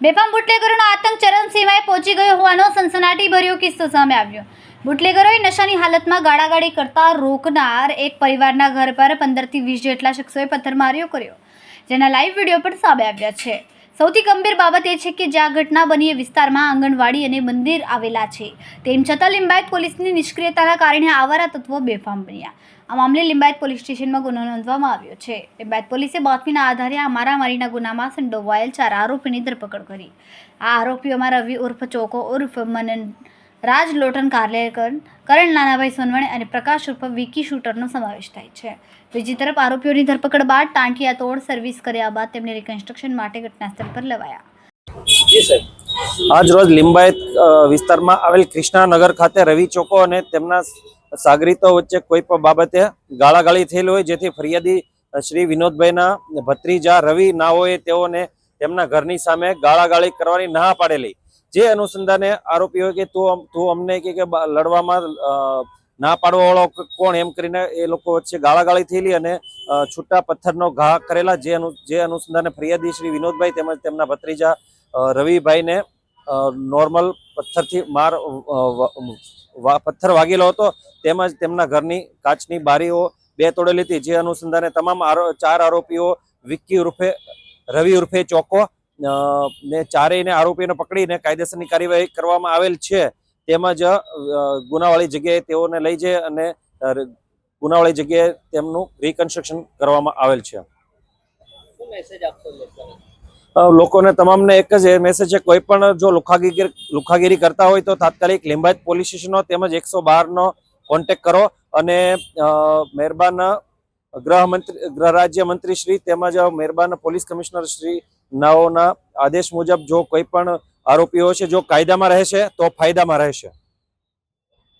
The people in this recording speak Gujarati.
બેફામ બુટલેગરોનો આતંક ચરમસીમાએ પહોંચી ગયો હોવાનો સનસનાટીભર્યો કિસ્સો સામે આવ્યો. બુટલેગરોએ નશાની હાલતમાં ગાળાગાળી કરતા રોકનાર એક પરિવારના ઘર પર પંદરથી વીસ જેટલા શખ્સોએ પથ્થરમારીઓ કર્યો, જેના લાઈવ વીડિયો પણ સામે આવ્યા છે. સૌથી ગંભીર બાબત એ છે કે જ્યાં ઘટના બની એ વિસ્તારમાં આંગણવાડી અને મંદિર આવેલા છે. તેમ છતાં લિંબાયત પોલીસની નિષ્ક્રિયતાના કારણે આવારા તત્વો બેફામ બન્યા. આ મામલે લિંબાયત પોલીસ સ્ટેશનમાં ગુનો નોંધવામાં આવ્યો છે. લિંબાયત પોલીસે બાતમીના આધારે આ મારામારીના ગુનામાં સંડોવાયેલ ચાર આરોપીની ધરપકડ કરી. આ આરોપીઓમાં રવિ ઉર્ફ ચોકો ઉર્ફ મનન રાજ લોટન કાર્લેકર કરણ નાનાભાઈ સોનવણે અને પ્રકાશ ઉર્ફ વિકી શૂટરનો સમાવેશ થાય છે. બીજી તરફ આરોપીઓની ધરપકડ બાદ ટાંટિયા તોડ સર્વિસ કર્યા બાદ તેમને રિકન્સ્ટ્રક્શન માટે ઘટનાસ્થળ પર લેવાયા. આજ રોજ લિંબાયત વિસ્તારમાં આવેલ કૃષ્ણાનગર ખાતે રવિ ચોકો અને તેમના સાગરીતો વચ્ચે કોઈ પણ બાબતે ગાળાગાળી થયેલ હોય, જેથી ફરિયાદી શ્રી વિનોદભાઈના ભત્રીજા રવિ ના હોય તેઓને તેમના ઘરની સામે ગાળાગાળી કરવાની ના પાડેલી. જે અનુસંધાને આરોપીઓ કે તું તું અમને કે લડવામાં ના પાડવાવાળો કોણ? એમ કરીને એ લોકો વચ્ચે ગાળાગાળી થયેલી અને છૂટા પથ્થરનો ઘા કરેલા જે જે અનુસંધાને ફરિયાદી શ્રી વિનોદભાઈ તેમજ તેમના ભત્રીજા રવિભાઈને નોર્મલ પથ્થરથી માર પથ્થર વાગેલો હતો. તેમજ તેમના ઘરની કાચની બારીઓ બે તોડેલી હતી. જે અનુસંધાને તમામ ચાર આરોપીઓ વિક્કી ઉર્ફે, રવિ ઉર્ફે ચોકો ને ચારેયને આરોપીઓને પકડીને કાયદેસરની કાર્યવાહી કરવામાં આવેલ છે. તેમજ ગુનાવાળી જગ્યાએ તેઓને લઈ જઈ અને ગુનાવાળી જગ્યાએ તેમનું રિકન્સ્ટ્રક્શન કરવામાં આવેલ છે. લોકોને? તમામને એક જ મેસેજ છે કોઈ પણ જો લુખાગીરી લુખાગીરી કરતા હોય તો તાત્કાલિક લિંબાયત પોલીસ સ્ટેશનનો તેમજ એકસો બારનો કોન્ટેક કરો અને મહેરબાન ગૃહમંત્રી ગૃહ રાજ્ય મંત્રી શ્રી તેમજ મહેરબાન પોલીસ કમિશનર શ્રી નાઓના આદેશ મુજબ જો કોઈ પણ આરોપીઓ છે, જો કાયદામાં રહેશે તો ફાયદામાં રહેશે